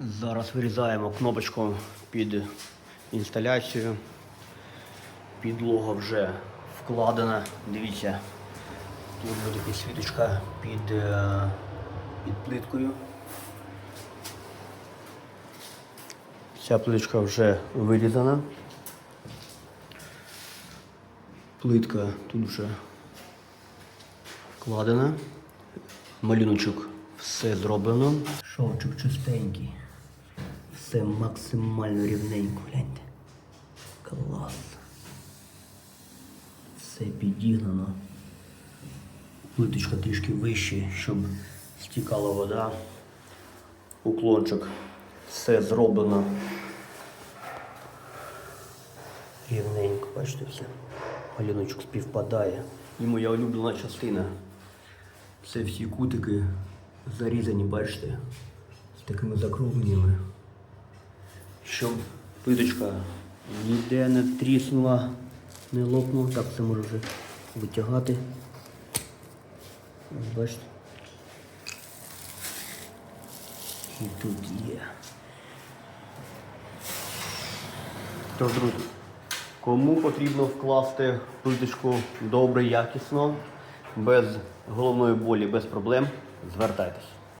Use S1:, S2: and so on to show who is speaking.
S1: Зараз вирізаємо кнопочку під інсталяцію. Підлога вже вкладена. Дивіться, тут буде підсвіточка під, е, під плиткою. Ця плиточка вже вирізана. Плитка тут вже вкладена. Малюночок все зроблено. Шовчик чистенький. Все максимально рівненько, гляньте. Клас. Все підігнано. Плиточка трішки вище, щоб стікала вода. Уклончик. Все зроблено. Рівненько, бачите все. Малюночок співпадає. І моя улюблена частина. Це всі кутики зарізані, бачите, з такими закругленнями. Щоб плиточка ніде не тріснула, не лопнула. Так це може вже витягати. Ось Бачите. І тут є. Тож, друзі, кому потрібно вкласти плиточку добре, якісно, без головної болі, без проблем, звертайтесь.